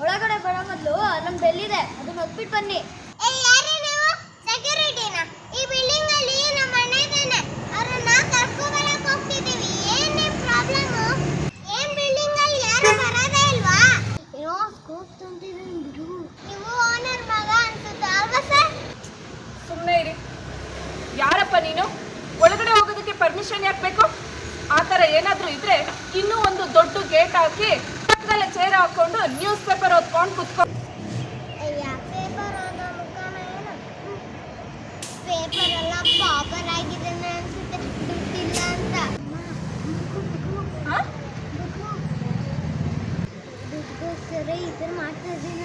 ಬೆಲ್ಲಿದೆ ಬರೋ ಮೊದಲು ಬನ್ನಿ. ಸೆಕ್ಯೂರಿಟಿನ ಈ ಬಿಲ್ಡಿಂಗ್ ಅಲ್ಲಿ ನಮ್ಮ ಅಣ್ಣ ಇದ್ದಾನೆ ಅದನ್ನ ಕರ್ಕೊ ಬನ್ನಿ ಹೋಗ್ತಿದೀವಿ ಏನ್ ಪ್ರಾಬ್ಲಮ್? ಏನ್ ಬಿಲ್ಡಿಂಗ್ ಅಲ್ಲಿ ಯಾರು ಬರೋದೇ ಇಲ್ವಾ? ಏನೋ ಸ್ಕೋಪ್ ತಂದಿದ್ದೀನಿ ಬಿಡು ನೀವು ಓನರ್ ಮಗ ಅನ್ಸುತ್ತೆ ಅಲ್ವಾ ಸರ್ ಸುಮ್ಮನೆ ಇರಿ. ಯಾರಪ್ಪ ನೀನು? ಒಳಗಡೆ ಹೋಗೋದಕ್ಕೆ ಪರ್ಮಿಷನ್ ಯಾಕೆ ಬೇಕು? ಆ ಥರ ಏನಾದರೂ ಇದ್ರೆ ಇನ್ನೂ ಒಂದು ದೊಡ್ಡ ಗೇಟ್ ಹಾಕಿ ಪಕ್ಕದಲ್ಲೇ ಚೇರ್ ಹಾಕೊಂಡು ನ್ಯೂಸ್ ಪೇಪರ್ ಓದ್ಕೊಂಡು ಕುತ್ಕೊಂಡು ಅನ್ಸುತ್ತೆ. ಮಾಡ್ತಾ ಇದ್ದೀನಿ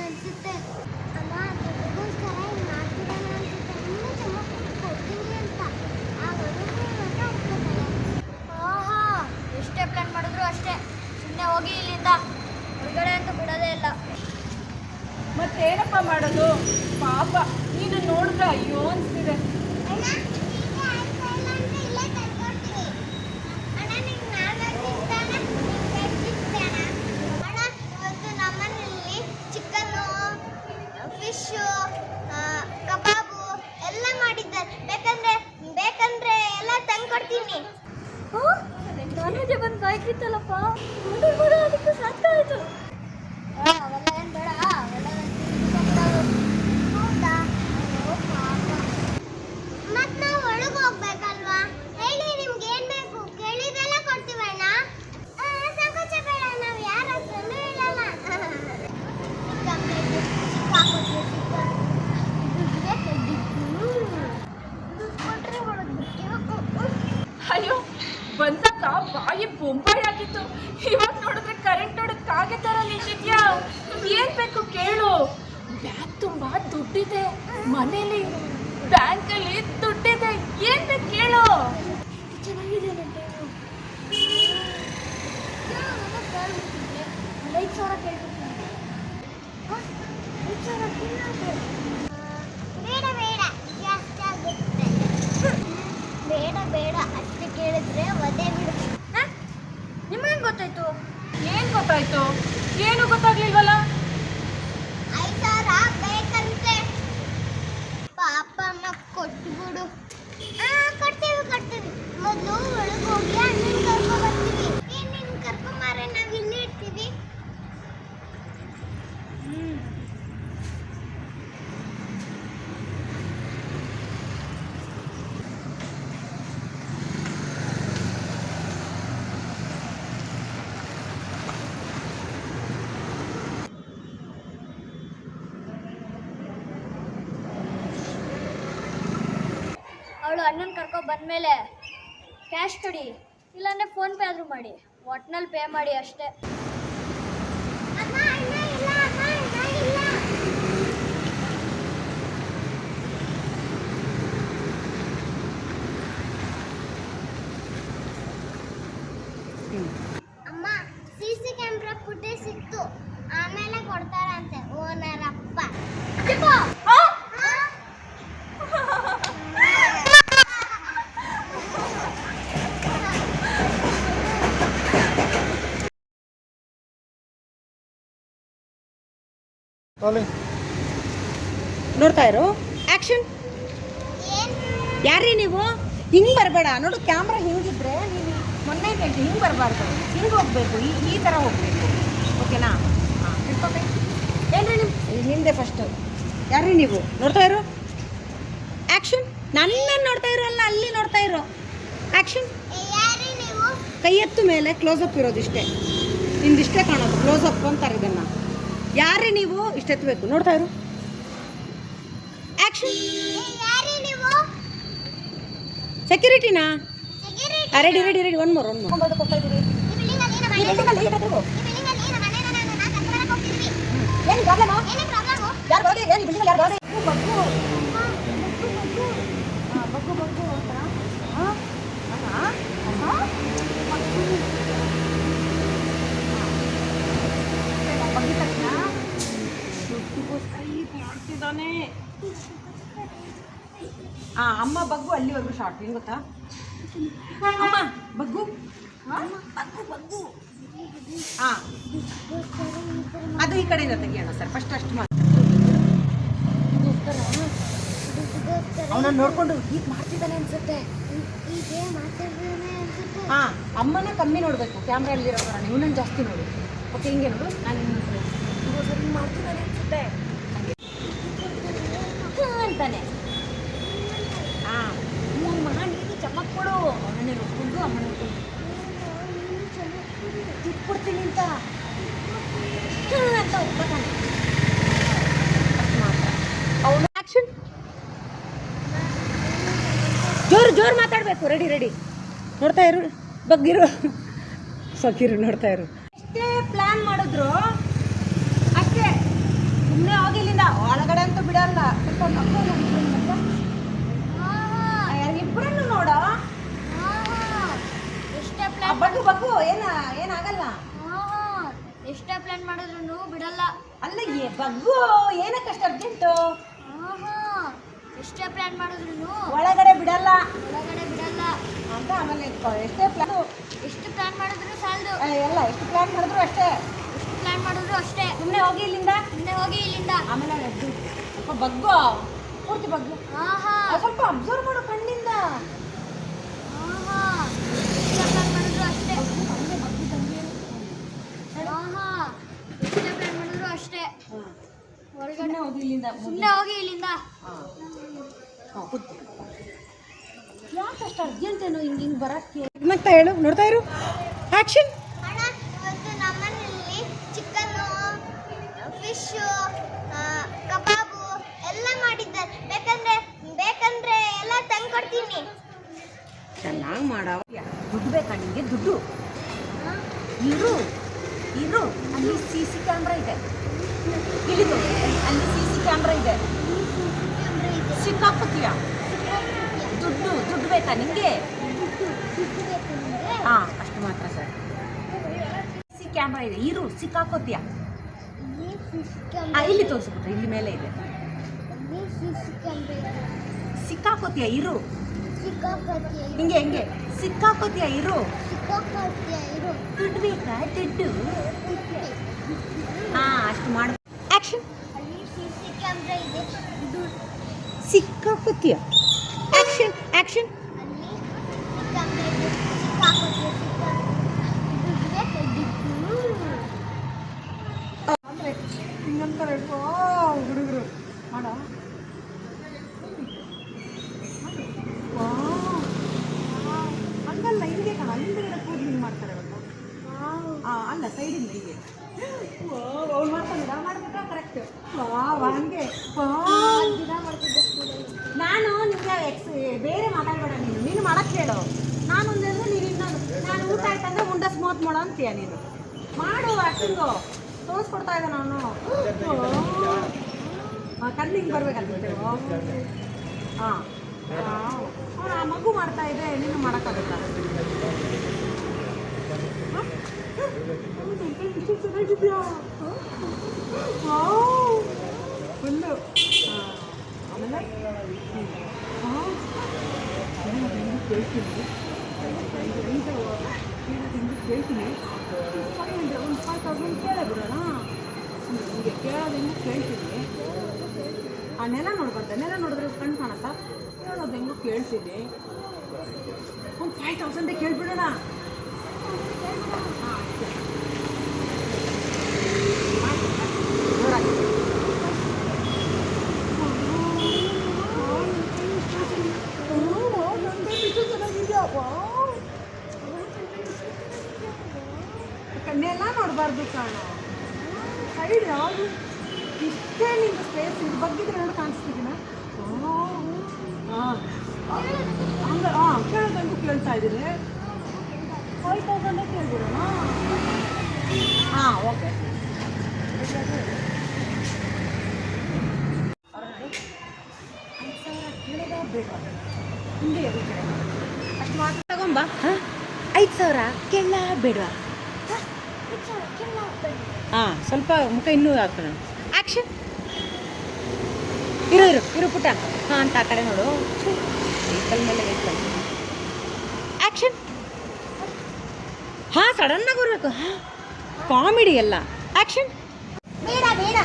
ಅಮ್ಮ ದುಡ್ಡುಗೋಸ್ಕರ ಇದು ಮಾಡ್ತಿದ್ದಾನೆ ಅನ್ಸುತ್ತೆ. ಇನ್ನೂ ತುಂಬ ಕೊಡ್ತೀನಿ ಅಂತ. ಆಹಾ ಎಷ್ಟೇ ಪ್ಲಾನ್ ಮಾಡಿದ್ರು ಅಷ್ಟೇ. ಸುಮ್ಮನೆ ಹೋಗಿ ಇಲ್ಲಿಂದ. ಹೊರಗಡೆ ಅಂತ ಬಿಡೋದೇ ಇಲ್ಲ. ಮತ್ತೇನಪ್ಪ ಮಾಡೋದು? ಪಾಪ ನೀನು ನೋಡಿದ್ರೆ ಅಯ್ಯೋ ಅನ್ಸ್ತಿದೆ ಅಣ್ಣ ಈಗ ಆಯ್ತಾ ಇಲ್ಲ ಅಂತ ಇಲ್ಲೇ ತಂದ್ಕೊಡ್ತೀನಿ ಅಣ್ಣ ನಿಂಗೆ ನಾನು ತಿಂತಾನೆ ತಿಂತಾನ ಅಣ್ಣ ಇವತ್ತು ನಮ್ಮನೇಲಿ ಚಿಕನ್ನು ಫಿಶ್ಶು ಕಬಾಬು ಎಲ್ಲ ಮಾಡಿದ್ದಾರೆ ಬೇಕಂದ್ರೆ ಬೇಕಂದ್ರೆ ಎಲ್ಲ ತಂದ್ಕೊಡ್ತೀನಿ ನಾನ್ ವೆಜ್ ಬಂದು ಕಾಯ್ತಿತ್ತಲ್ಲಪ್ಪ? ಅದಕ್ಕೆ ಸಾಕಾಯ್ತು ಅವೆಲ್ಲ ಬೇಡ ಹೌದಾ ಅಯ್ಯೋ ಪಾಪ ಮತ್ ನಾವು ಒಳಗೆ ಹೋಗ್ಬೇಕಲ್ವಾ ಹೇಳಿ ನಿಮ್ಗೆ ಏನ್ ಬೇಕು ಕೇಳಿದೆಲ್ಲ ಕೊಡ್ತೀವಣ್ಣ ಆ, ಸಂಕೋಚ ಬೇಡ ನಾವು ಯಾರ ಹತ್ರನೂ ಹೇಳಲ್ಲ ಚಿಕನ್ ಬೇಕು, ಚಿಕ್ಕ ಹಾಕೋದು, ಚಿಕನ್. ದುಡ್ಡು ಬೇಕು, ದುಡ್ಡು. ದುಡ್ಡು ಕೊಟ್ರೆ ಒಳಗ್ ಬಿಟ್ಟು. ಅಯ್ಯೋ ಬಂದಾಗ ಬಾಯಿ ಬೊಂಬಾಯಿ ಆಗಿತ್ತು. ಇವಾಗ ನೋಡಿದ್ರೆ ಕರೆಂಟ್ ನೋಡಕ್ ಕಾಗೆ ತರ ನಿಂತಿದ್ಯಾ? ಏನ್ ಬೇಕು ಕೇಳು. ಬ್ಯಾಗ್ ತುಂಬಾ ದುಡ್ಡಿದೆ. ಮನೇಲಿ ಬ್ಯಾಂಕಲ್ಲಿ ದುಡ್ಡಿದೆ. ಏನ್ ಬೇಕು ಕೇಳು. ಚೆನ್ನಾಗಿದೆ ಐದು ಸಾವಿರ. ಐದು ಸಾವಿರ ಬೇಡ ಬೇಡ ಜಾಸ್ತಿ ಆಗುತ್ತೆ. ಬೇಡ ಬೇಡ ಅಷ್ಟು ಕೇಳಿದ್ರೆ ಒದೆ ಬಿಡು ನಿಮಗೆ ಗೊತ್ತಾಯ್ತು ಏನ್ ಗೊತ್ತಾಯ್ತು? ಏನು ಗೊತ್ತಾಗ್ಲಿಲ್ವಲ್ಲ ಐದು ಸಾವಿರ ಬೇಕಂತೆ ಪಾಪ ಅಮ್ಮ ಕೊಟ್ಬಿಡು ಆ ಕೊಡ್ತೀವಿ ಕೊಡ್ತೀವಿ ಮೊದಲು ಒಳಗೆ ಹೋಗಿ ಅಣ್ಣನ ಕರ್ಕೊ ಬರ್ತೀವಿ ಏನ್ ನಿನ್ ಕರ್ಕೊಂಬಾರೆ ನಾವು ಇಲ್ಲಿ ಇರ್ತೀವಿ ಅವಳು ಕರ್ಕೊ ಬಂದಮೇಲೆ ಕ್ಯಾಶ್ ಕೊಡಿ ಇಲ್ಲಾಂದರೆ ಫೋನ್ ಪೇ ಆದರೂ ಮಾಡಿ. ಒಟ್ನಲ್ಲಿ ಪೇ ಮಾಡಿ ಅಷ್ಟೇ ಅಮ್ಮ ಸಿ ಸಿ ಕ್ಯಾಮ್ರಾ ಫುಟೇಜ್ ಸಿಕ್ತು ಆಮೇಲೆ ಕೊಡ್ತಾರಂತೆ ಓನರ್ ಅಪ್ಪ ನೋಡ್ತಾ ಇರು. ಆಕ್ಷನ್ ಯಾರು ನೀವು? ಹಿಂಗೆ ಬರಬೇಡ. ನೋಡು ಕ್ಯಾಮ್ರಾ ಹಿಂಗಿದ್ರೆ ನೀನು ಮೊನ್ನೆ ಗಂಟೆ ಹಿಂಗೆ ಬರಬಾರ್ದು. ಹಿಂಗೆ ಹೋಗಬೇಕು. ಈ ಈ ಥರ ಹೋಗಬೇಕು. ಓಕೆನಾ ಹಾಂ ತಿಳ್ಕೊಬೇ ಏನ್ರಿ ನಿಮ್ಮ ಯಾರು ಫಸ್ಟು ಯಾರ್ರೀ ನೀವು? ನೋಡ್ತಾ ಇರು. ಆ್ಯಕ್ಷನ್ ನನ್ನ ನೋಡ್ತಾ ಇರೋ ಅಲ್ಲ, ಅಲ್ಲಿ ನೋಡ್ತಾ ಇರೋ. ಆ್ಯಕ್ಷನ್ ಯಾರೇ ನೀವು ಕೈ ಎತ್ತು ಮೇಲೆ ಕ್ಲೋಸಪ್ ಇರೋದಿಷ್ಟೇ. ನಿಂದಿಷ್ಟೇ ಕಾಣೋದು. ಕ್ಲೋಸಪ್ ಅಂತಾರೆ ಇದನ್ನು. ಯಾರೇ ನೀವು? ಇಷ್ಟೆತ್ತಬೇಕು. ನೋಡ್ತಾ ಇರು. ಆ್ಯಕ್ಷನ್ ಯಾರೇ ನೀವು ಸೆಕ್ಯೂರಿಟಿನಾ security ready ready ready one more one more ಈ ಬಿಲ್ಡಿಂಗ್ ಅಲ್ಲಿ ನಮ್ಮ ಮನೆ ಈ ಬಿಲ್ಡಿಂಗ್ ಅಲ್ಲಿ ನಮ್ಮ ಮನೆ ನಾನು ಕರ್ಕೊಂಡು ಹೋಗ್ತಿದ್ವಿ ಏನೇ ಆ ಅಮ್ಮ ಬಗ್ಗು ಅಲ್ಲಿವರೆಗೂ ಶಾರ್ಟ್ ಏನು ಗೊತ್ತಾ? ಅಮ್ಮ ಬಗ್ಗು? ಬಗ್ಗು ಬಗ್ಗು ಹಾಂ ಅದು ಈ ಕಡೆಯಿಂದ ತೆಗಿಯೋಣ ಸರ್. ಫಸ್ಟ್ ಅಷ್ಟು ಮಾತ್ರ. ಅವನನ್ನ ನೋಡ್ಕೊಂಡು ಈಗ ಮಾಡ್ತಿದ್ದಾನೆ ಅನ್ಸುತ್ತೆ. ಹೀಗೆ ಹಾ ಅಮ್ಮನ ಕಮ್ಮಿ ನೋಡಬೇಕು. ಕ್ಯಾಮ್ರಾ ಇರೋ ಥರ ಇವನನ್ನು ಜಾಸ್ತಿ ನೋಡು. ಓಕೆ ಹಿಂಗೆ ನೋಡು. ನಾನು ಮಾಡ್ತಿದ್ದಾನೆ ಅನ್ಸುತ್ತೆ. ಹಂಗೆ ಅಂತಾನೆ. ಆ, ಮೂರು ಮಾಡಿ ಚಮಕ್ ಕೊಡು. ಅವನನ್ನೇ ನೋಡ್ಕೊಂಡು ಅಮ್ಮನ ನೋಡ್ಕೊಂಡು ತಿಕ್ಕೊಡ್ತೀನಿ ಅಂತ. ಅಂತ ಒಪ್ಕೊತಾನೆ. ಅವನು ಆ್ಯಕ್ಷನ್ ಜೋರು ಜೋರು ಮಾತಾಡಬೇಕು. Ready ready. ನೋಡ್ತಾ ಇರು. ಬಗ್ಗಿರು. ಸೊಕ್ಕಿರು ನೋಡ್ತಾ ಇರು. ಎಷ್ಟೇ ಪ್ಲಾನ್ ಮಾಡಿದ್ರು ಸುಮ್ಮನೆ ಹೋಗಿ ಇಲ್ಲಿಂದ. ಒಳಗಡೆ ಅಂತೂ ಬಿಡಲ್ಲ. ಇಬ್ಬರನ್ನು ನೋಡ. ಬಗ್ಗು ಬಗ್ಗು ಏನ ಏನಾಗಲ್ಲ. ಎಷ್ಟೇ ಪ್ಲಾನ್ ಮಾಡಿದ್ರು ಬಿಡಲ್ಲ. ಅಲ್ಲ ಏ ಬಗ್ಗು ಏನಕ್ಕಷ್ಟು ಅರ್ಜೆಂಟು ಆಹಾ, ಎಷ್ಟೇ ಪ್ಲಾನ್ ಮಾಡಿದ್ರು ಒಳಗಡೆ ಬಿಡಲ್ಲ. ಒಳಗಡೆ ಬಿಡಲ್ಲ. ಅಂತ ಆಮೇಲೆ. ಎಷ್ಟೇ ಪ್ಲಾನ್ ಎಷ್ಟು ಪ್ಲಾನ್ ಮಾಡಿದ್ರು ಸಾಲದು. ಎಲ್ಲ ಎಷ್ಟು ಪ್ಲಾನ್ ಮಾಡಿದ್ರು ಅಷ್ಟೇ. ಪ್ಲಾನ್ ಮಾಡಿದ್ರು ಅಷ್ಟೇ. ಸುಮ್ಮನೆ ಹೋಗಿ ಇಲ್ಲಿಂದ? ಮುಂದೆ ಹೋಗಿ ಇಲ್ಲಿಂದ. ಆಮೇಲೆ ಎದ್ದು. ಸ್ವಲ್ಪ ಬಗ್ಗು. ಪೂರ್ತಿ ಬಗ್ಗು. ಆಹಾ. ಸ್ವಲ್ಪ ಅಬ್ಸರ್ವ್ ಮಾಡು ಕಣ್ಣಿಂದ. ಆಹಾ. ಪ್ಲಾನ್ ಮಾಡಿದ್ರು ಅಷ್ಟೇ. ಆಹಾ. ಎಷ್ಟೇ ಪ್ಲಾನ್ ಮಾಡಿದ್ರು ಅಷ್ಟೇ. ಹೊರಗಡೆ ಸುಮ್ಮನೆ ಹೋಗಿ ಇಲ್ಲಿಂದ ಸುಮ್ಮನೆ ಹೋಗಿ ಇಲ್ಲಿಂದ. ಯಾಕಷ್ಟು ಅರ್ಜೆಂಟ್ ಏನು? ಹಿಂಗೆ ಹಿಂಗೆ ಬರಕ್ಕೆ ಮತ್ತೆ ಹೇಳು ನೋಡ್ತಾ ಇರು. ಆ್ಯಕ್ಷನ್ ಫಿಶ್ಶು ಕಬಾಬು ಎಲ್ಲ ಮಾಡಿದ್ದಾರೆ. ಬೇಕಂದ್ರೆ ಬೇಕಂದ್ರೆ ಎಲ್ಲ ತಂದ್ಕೊಡ್ತೀನಿ ಚೆನ್ನಾಗಿ ಮಾಡವ ದುಡ್ಡು ಬೇಕಾ ನಿಮಗೆ ದುಡ್ಡು. ಇರು. ಇರು. ಅಲ್ಲಿ ಸಿ ಸಿ ಕ್ಯಾಮ್ರಾ ಇದೆ. ಇಳಿದು. ಅಲ್ಲಿ ಸಿ ಸಿ ಕ್ಯಾಮ್ರಾ ಇದೆ. ಸಿಕ್ಕಾಪತ್ತೀಯ ದುಡ್ಡು ದುಡ್ಡು ಬೇಕಾ ನಿಮಗೆ ಹಾಂ ಅಷ್ಟು ಮಾತ್ರ ಸರ್. ಸಿ ಕ್ಯಾಮ್ರಾ ಇದೆ. ಇರು ಸಿಕ್ಕಾಕೋತೀಯ ಇಲ್ಲಿ ತೋರಿಸ್ಬಿಟ್ರೆ ಇಲ್ಲಿ ಮೇಲೆ ಇದೆ. ಸಿಕ್ಕಾಕೋತಿಯ ಇರು. ಹಿಂಗೆ ಹೆಂಗೆ? ಸಿಕ್ಕಾಕೋತಿಯ ಇರು. ದುಡ್ಡು ಬೇಕಾ ದುಡ್ಡು ಹಾಂ ಅಷ್ಟು ಮಾಡು. ಇದು. ಸಿಕ್ಕಾಕೋತೀಯ ಆ್ಯಕ್ಷನ್ ಆ್ಯಕ್ಷನ್ ಅಲ್ಲಿ ಕ್ಯಾಮ್ರಾ ಇದೆ ಸಿಕ್ಕಾಕೋತೀಯ ಅಂದರೆ ಹಿಂಗಂತಾರೆ ಹುಡುಗರು. ಮಾಡ. ಹಂಗಲ್ಲ ಹಿಂಗೆ ಕಣ. ಹಿಂದೆ ಕೂದಲು ಹಿಂಗೆ ಮಾಡ್ತಾರೆ ಇವಾಗ ಆ, ಅಲ್ಲ ಸೈಡಿಂದ ಹೀಗೆ. ಮಾಡ್ತಾನೆ ಮಾಡ್ಬಿಟ್ಟ ಕರೆಕ್ಟ್ ವಾ ಹಂಗೆ. ವಾವ್. ಮಾಡ್ತಿದ್ದೆ ನಾನು ನಿಮಗೆ ಎಕ್ಸ್ ಬೇರೆ ಮಾತಾಡಬೇಡ ನೀನು. ನೀನು ಮಾಡಕ್ಕೆ ಹೇಳು. ನಾನು ಒಂದೇನು ನೀನು ಇನ್ನೊಂದು. ನಾನು ಊಟ ಆಯ್ತಂದ್ರೆ ಉಂಡ ಸ್ಮೋತ್ ಮಾಡೋ ಅಂತೀಯ ನೀನು. ಮಾಡು ಆಕ್ಟಿಂಗು ತೋರಿಸ್ಕೊಡ್ತಾ ಇದ್ದೆ ನಾನು ಕಣ್ಣಿಗೆ ಬರ್ಬೇಕಂತ ಹಾಂ ಆ ಮಗು ಮಾಡ್ತಾ ಇದೆ ನೀನು ಮಾಡೋಕ್ಕಾಗುತ್ತಾ ಚೆನ್ನಾಗಿದ್ಯಾ ಫುಲ್ಲು ಆಮೇಲೆ ಕೇಳ್ತೀನಿ. ಕೇಳ್ತೀನಿ ಒಂದು ಫೈವ್ ತೌಸಂಡ್ ಕೇಳೇ ಬಿಡೋಣ ನಿಮಗೆ ಕೇಳೋದು ಕೇಳ್ತೀನಿ ಆ ನೆಲ ನೋಡ್ಬಾರ್ದು ನೆಲ ನೋಡಿದ್ರೆ ಕಣ್ಣು ಕಾಣತ್ತಾ ಹೇಳೋದು ಹೆಂಗೋ ಕೇಳ್ತೀನಿ ಒಂದು ಫೈವ್ ತೌಸಂಡೇ ಕೇಳ್ಬಿಡೋಣ ಹಾಂ ಜೋರಾಗಿ ಕಣ್ಣೆಲ್ಲ ನೋಡಬಾರ್ದು ಕಾಣ ಸೈಡ್ ಯಾವುದು ಇಷ್ಟೇ ನಿಂದು ಸ್ಪೇಸ್ ಇದು ಬಗ್ಗಿದ್ರೆ ನೋಡಿ ಕಾಣಿಸ್ತಿದ್ದೀನ ಹಾಂ ಹಂಗೆ ಹಾಂ ಕೇಳೋದಂಗೂ ಕೇಳ್ತಾ ಇದ್ದೀನಿ ಫೈವ್ ಹಾಂ ಓಕೆ ತಗೊಂಬ ಐದು ಸಾವಿರ ಹಾಂ ಸ್ವಲ್ಪ ಮುಖ ಇನ್ನೂ ಹಾಕೋಣ ಆ್ಯಕ್ಷನ್ ಇರು ಇರು ಇರು ಪುಟ್ಟ. ಹಾಂ, ಅಂತ ಆ ಕಡೆ ನೋಡು. ವೆಹಿಕಲ್ ಮೇಲೆ ಆ್ಯಕ್ಷನ್ ಹಾಂ ಸಡನ್ನಾಗಿ ಬರಬೇಕು. ಹಾಂ ಕಾಮಿಡಿ ಎಲ್ಲ ಆ್ಯಕ್ಷನ್ ಬೇಡ ಬೇಡ.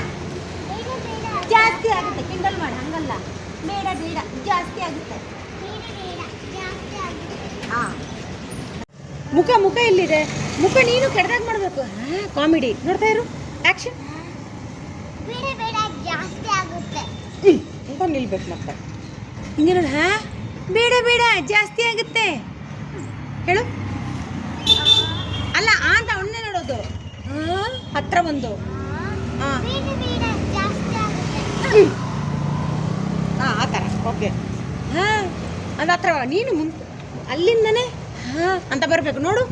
ಜಾಸ್ತಿ ಆಗುತ್ತೆ. ಕಿಂಡಲ್ ಮಾಡಿ ಹಂಗಲ್ಲ. ಬೇಡ ಬೇಡ. ಜಾಸ್ತಿ ಆಗುತ್ತೆ. ಬೇಡ ಬೇಡ. ಜಾಸ್ತಿ ಆಗುತ್ತೆ. ಹಾಂ. ಮುಖ ಮುಖ ಎಲ್ಲಿದೆ? ಮುಖ ನೀನು ಕೆಡ್ದಾಗ ಮಾಡಬೇಕು. ಹಾಂ ಕಾಮಿಡಿ ನೋಡ್ತಾ ಇರು. ಆ್ಯಕ್ಷನ್ ಬೇಡ ಬೇಡ. ಜಾಸ್ತಿ ಆಗುತ್ತೆ. ಅಂತ ನಿಲ್ಬೇಕು ಮತ್ತೆ. ಹಿಂಗೆ ನೋಡಿ ಹಾ? ಬೇಡ ಬೇಡ. ಜಾಸ್ತಿ ಆಗುತ್ತೆ. ಹೇಳು. ಅಲ್ಲ ಅಂತ ಅವನ್ನೇ ನೋಡೋದು. ಹಾಂ ಹತ್ರ ಬಂದು. ಹಾಂ. ಆ ಥರ ಓಕೆ ಹಾಂ ಅದು ಹತ್ರ ನೀನು ಮುನ್ ಅಲ್ಲಿಂದನೇ ಹಾಂ ಅಂತ ಬರಬೇಕು. ನೋಡು.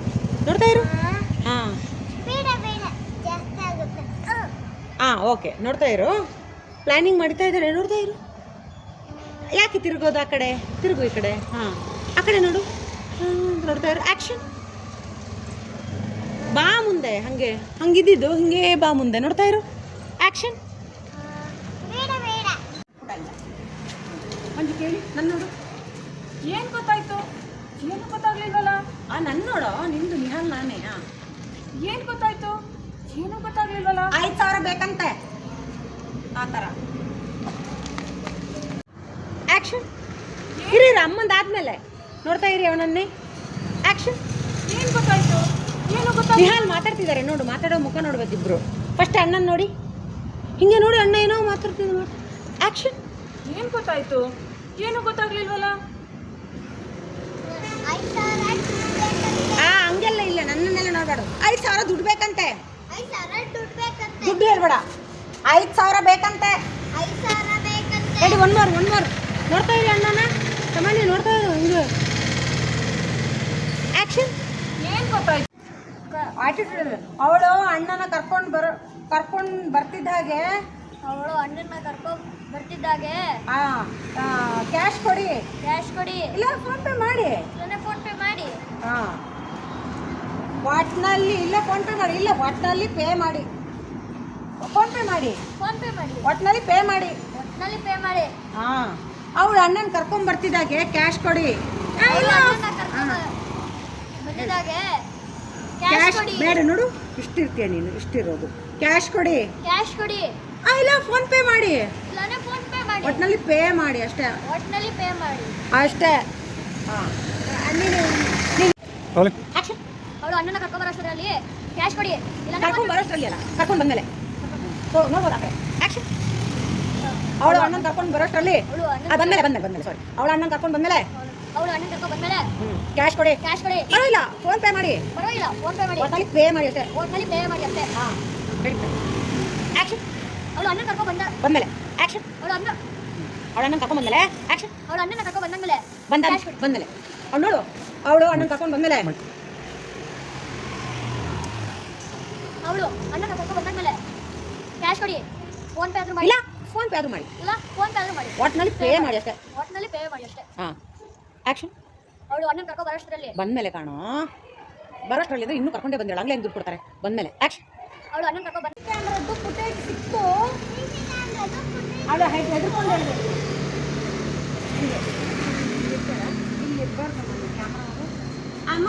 ನೋಡ್ತಾ ಇರು. ಹಾಂ. ಹಾಂ. ಓಕೆ ನೋಡ್ತಾ ಇರು. ಪ್ಲ್ಯಾನಿಂಗ್ ಮಾಡ್ತಾ ಇದ್ದಾರೆ ನೋಡ್ತಾ ಇರು. ಯಾಕೆ ತಿರುಗೋದು ಆ ಕಡೆ? ತಿರುಗು ಈ ಕಡೆ. ಹಾಂ. ಆ ಕಡೆ ನೋಡು. ನೋಡ್ತಾ ಇರು. ಆ್ಯಕ್ಷನ್ ಬಾ ಮುಂದೆ ಹಂಗೆ ಹಂಗಿದ್ದು ಹಿಂಗೆ ಬಾ ಮುಂದೆ. ನೋಡ್ತಾ ಇರು. ಆ್ಯಕ್ಷನ್ ಮಂಜು ಕೇಳಿ ನನ್ನ ನೋಡು. ಏನ್ ಗೊತ್ತಾಯ್ತು? ಏನು ಗೊತ್ತಾಗ್ಲಿಲ್ವಲ್ಲ? ಆ ನನ್ನ ನೋಡು ನಿಂದು ನಿಹಾಲ್ ನಾನೇ ಏನು ಗೊತ್ತಾಯ್ತು? ಏನು ಗೊತ್ತಾಗ್ಲಿಲ್ವಲ್ಲ? ಐದು ಸಾವಿರ ಬೇಕಂತೆ. ಆ ಥರ ಆ್ಯಕ್ಷನ್ ಇರಿ ಅಮ್ಮಂದಾದ್ಮೇಲೆ. ನೋಡ್ತಾ ಇರಿ ಅವನನ್ನೇ. ಆ್ಯಕ್ಷನ್ ಏನ್ ಗೊತ್ತಾಯ್ತು? ನಿಹಾಲ್ ಮಾತಾಡ್ತಿದ್ದಾರೆ ನೋಡು ಮಾತಾಡೋ ಮುಖ ನೋಡ್ಬೇಕಿಬ್ರು ಫಸ್ಟ್ ಅಣ್ಣನ ನೋಡಿ. ಹಿಂಗೆ ನೋಡಿ ಅಣ್ಣ ಏನೋ ಮಾತಾಡ್ತಿದ್ರು ಆಕ್ಷನ್ ಏನ್ ಗೊತ್ತಾಯ್ತು? ಏನು ಗೊತ್ತಾಗ್ಲಿಲ್ವಲ್ಲ? ಆ ಹಂಗೆಲ್ಲ ಇಲ್ಲ ನನ್ನನ್ನೆಲ್ಲ ನೋಡ್ಬೇಡ. ಐದು ಸಾವಿರ ದುಡ್ಡು ಬೇಕಂತೆ ಐದು ಸಾವಿರ ದುಡ್ಡು ಬೇಕಂತೆ ದುಡ್ಡು ಹೇಳ್ಬೇಡ. ಐದು ಸಾವಿರ ಬೇಕಂತೆ. ಐದು ಸಾವಿರ ಬೇಕಂತೆ. ಹೇಳಿ ಒನ್ ಮಾರ್ ಒನ್ ಮೋರ್ ನೋಡ್ತಾ ಇರಿ ಅಣ್ಣನ? ಸಾಮಾನ್ಯ ನೋಡ್ತಾ ಇದ್ದೀವಿ ಹಿಂಗೆ. ಆ್ಯಕ್ಷನ್ ಏನ್ ಗೊತ್ತಾಯ್ತು? ಆಟಿಟ್ಯೂಡ್ ಅವಳು ಅಣ್ಣನ ಕರ್ಕೊಂಡು ಬರೋ ಕರ್ಕೊಂಡು ಬರ್ತಿದ್ದ ಹಾಗೆ ಅವಳು ಅಣ್ಣನ ಕರ್ಕೊಂಡ್ ಬರ್ತಿದ್ದಾಗೆ ಕ್ಯಾಶ್ ಕೊಡಿ. ಕ್ಯಾಶ್ ಕೊಡಿ. ಇಲ್ಲ ಫೋನ್ ಪೇ ಮಾಡಿ. ಫೋನ್ ಪೇ ಮಾಡಿ. ಹಾಂ ವಾಟ್ನಲ್ಲಿ ಇಲ್ಲ ಫೋನ್ ಪೇ ಮಾಡಿ. ಇಲ್ಲ ವಾಟ್ನಲ್ಲಿ ಪೇ ಮಾಡಿ. ಫೋನ್ ಪೇ ಮಾಡಿ. ಫೋನ್ ಪೇ ಮಾಡಿ. ಒಟ್ನಲ್ಲಿ ಪೇ ಮಾಡಿ. ಒಟ್ನಲ್ಲಿ ಪೇ ಮಾಡಿ. ಹಾ ಅವಳು ಅಣ್ಣನ ಕರ್ಕೊಂಡ್ ಬರ್ತಿದ್ದಾಗೆ ಕ್ಯಾಶ್ ಕೊಡಿ. ಕರ್ಕೊಂಡ್ ಬರ್ತಿದ್ದಾಗೆ ಕ್ಯಾಶ್ ಬೇಡ ನೋಡು ಇಷ್ಟಿರ್ತೀಯ ನೀನು ಇಷ್ಟಿರೋದು. ಕ್ಯಾಶ್ ಕೊಡಿ. ಕ್ಯಾಶ್ ಕೊಡಿ. ಆ, ಇಲ್ಲ ಫೋನ್ ಪೇ ಮಾಡಿ. ಇಲ್ಲಾಂದ್ರೆ ಫೋನ್ ಪೇ ಮಾಡಿ. ಒಟ್ನಲ್ಲಿ ಪೇ ಮಾಡಿ ಅಷ್ಟೇ. ಒಟ್ನಲ್ಲಿ ಪೇ ಮಾಡಿ. ಅಷ್ಟೇ. ಹಾಂ. ನೀನು ಆಕ್ಷನ್ ಅವಳು. ಅಣ್ಣನ ಕರ್ಕೊಂಡ್ ಬರೋಷ್ಟರಲ್ಲಿ ಕ್ಯಾಶ್ ಕೊಡಿ. ಇಲ್ಲ ಕರ್ಕೊಂಡು ಬರೋಷ್ಟರಲ್ಲಿ ಅಲ್ಲ ಕರ್ಕೊಂಡು ಬಂದಮೇಲೆ. ಓ ನೋಡ್ಬೋದು ಆ ಕಡೆ. ಆಕ್ಷನ್ ಅವಳು ಅಣ್ಣನ ಕರ್ಕೊಂಡು ಬರೋಷ್ಟರಲ್ಲಿ ಅವಳು ಅಣ್ಣ ಬಂದ್ಮೇಲೆ ಬಂದ್ಮೇಲೆ ಸಾರಿ ಅವಳು ಅಣ್ಣನ ಕರ್ಕೊಂಡು ಬಂದ್ಮೇಲೆ. ಅವಳು ಅಣ್ಣನ ಕರ್ಕೊಂಡು ಬಂದ್ಮೇಲೆ ಕ್ಯಾಶ್ ಕೊಡಿ. ಕ್ಯಾಶ್ ಕೊಡಿ. ಪರವಾಗಿಲ್ಲ ಫೋನ್ ಪೇ ಮಾಡಿ. ಪರವಾಗಿಲ್ಲ ಫೋನ್ ಪೇ ಮಾಡಿ. ಒಟ್ನಲ್ಲಿ ಪೇ ಮಾಡಿ ಅಷ್ಟೇ. ಒಟ್ಟಿನಲ್ಲಿ ಪೇ ಮಾಡಿ ಅಷ್ಟೇ. ಹಾಂ. ಆಕ್ಷನ್ ಅವಳು ಅಣ್ಣನ ಕರ್ಕೊಂಡು ಬಂದ. ಬಂದ್ಮೇಲೆ. ಆಕ್ಷನ್ ಅವಳು ಅಣ್ಣ. ಅವಳು ಅಣ್ಣನ ಕರ್ಕೊಂಡು ಬಂದಮೇಲೆ. ಆಕ್ಷನ್ ಅವಳು ಅಣ್ಣನ ಕರ್ಕೊಂಡ್ ಬಂದಂಗಲೇ. ಬಂದ. ಬಂದ್ಮೇಲೆ. ಅವ್ಳು ನೋಡು ಅವಳು ಅಣ್ಣನ ಕರ್ಕೊಂಡು ಬಂದ್ಮೇಲೆ. ಅವಳು ಅಣ್ಣನ ಕರ್ಕೊಂಡು ಬಂದ್ಮೇಲೆ ಕ್ಯಾಶ್ ಕೊಡಿ. ಫೋನ್ ಪೇ ಆದ್ರೂ ಮಾಡಿ. ಇಲ್ಲ ಫೋನ್ ಪೇ ಅದು ಮಾಡಿ. ಇಲ್ಲ ಫೋನ್ ಪೇ ಆದ್ರೂ ಮಾಡಿ. ಒಟ್ನಲ್ಲಿ ಪೇ ಮಾಡಿ. ಅಷ್ಟೇ. ಒಟ್ಟಿನಲ್ಲಿ ಪೇ ಮಾಡಿ ಅಷ್ಟೇ. ಹಾಂ. ಆಕ್ಷನ್ ಅವಳು ಅಣ್ಣನ ಬರಷ್ಟರಲ್ಲಿ ಬರೋಷ್ಟರಲ್ಲಿ ಬಂದ್ಮೇಲೆ ಕಾಣೋ. ಬರೋಷ್ಟರಲ್ಲಿ ಇದ್ರೆ ಇನ್ನೂ ಕರ್ಕೊಂಡೇ ಬಂದಿರಲ್ಲ ಹಂಗೆ ಹೆಂಗೆ ದುಡ್ಡು ಕೊಡ್ತಾರೆ? ಬಂದ್ಮೇಲೆ. ಆಕ್ಷನ್ ಅವಳು ಅಣ್ಣನ ಕರ್ಕೊ ಬಂದ ಕ್ಯಾಮ್ರದ್ದು ಫುಟೇಜ್ ಸಿಕ್ತು. ಅವಳು ಹೈಟ್ ಹೆದರ್ಕೊಂಡು ಹೇಳ್ಬೇಕು. ಅಮ್ಮ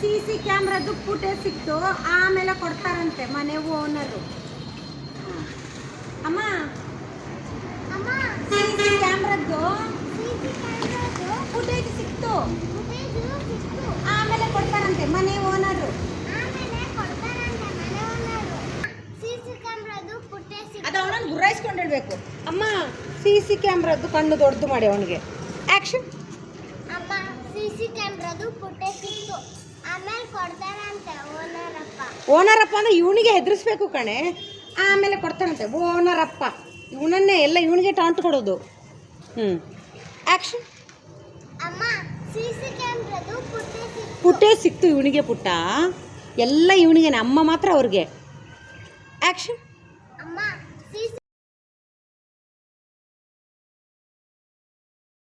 ಸಿ ಸಿ ಕ್ಯಾಮ್ರದ್ದು ಫುಟೇಜ್ ಸಿಕ್ತು. ಆಮೇಲೆ ಕೊಡ್ತಾರಂತೆ ಮನೆ ಓನರು ಅಮ್ಮ ಅಮ್ಮ ಸಿ ಸಿ ಕ್ಯಾಮ್ರದ್ದು ಫುಟೇಜ್ ಸಿಕ್ತು? ಆಮೇಲೆ ಕೊಡ್ತಾರಂತೆ ಮನೆ ಓನರು. ಕೊಡ್ತಾರಂತೆ ಅದು ಅವನನ್ನು ಗುರಾಯಿಸ್ಕೊಂಡು ಹೇಳ್ಬೇಕು. ಅಮ್ಮ ಸಿ ಸಿ ಕ್ಯಾಮ್ರದ್ದು ಕಣ್ಣು ದೊಡ್ಡದು ಮಾಡಿ ಅವನಿಗೆ. ಆ್ಯಕ್ಷನ್ ಅಮ್ಮ ಸಿಸಿ ಕ್ಯಾಮ್ರಾದು ಫುಟೇಜ್ ಸಿಕ್ತು. ಆಮೇಲೆ ಕೊಡ್ತಾರಂತೆ ಓನರಪ್ಪ. ಓನರಪ್ಪ ಅಂದ್ರೆ ಇವನಿಗೆ ಹೆದರಿಸ್ಬೇಕು ಕಣೆ. ಆಮೇಲೆ ಕೊಡ್ತಾನಂತೆ ಓನರಪ್ಪ. ಇವನನ್ನೇ ಎಲ್ಲ ಇವನಿಗೆ ಟಾಂಟ್ ಕೊಡೋದು. ಹ್ಞೂ ಆ್ಯಕ್ಷನ್ ಅಮ್ಮ ಸಿಸಿ ಕ್ಯಾಮ್ರಾದು ಫುಟೇಜ್ ಸಿಕ್ತು ಪುಟ್ಟೆ ಸಿಕ್ತು ಇವನಿಗೆ ಪುಟ್ಟ. ಎಲ್ಲ ಇವನಿಗೆ ಅಮ್ಮ ಮಾತ್ರ ಅವ್ರಿಗೆ. ಆ್ಯಕ್ಷನ್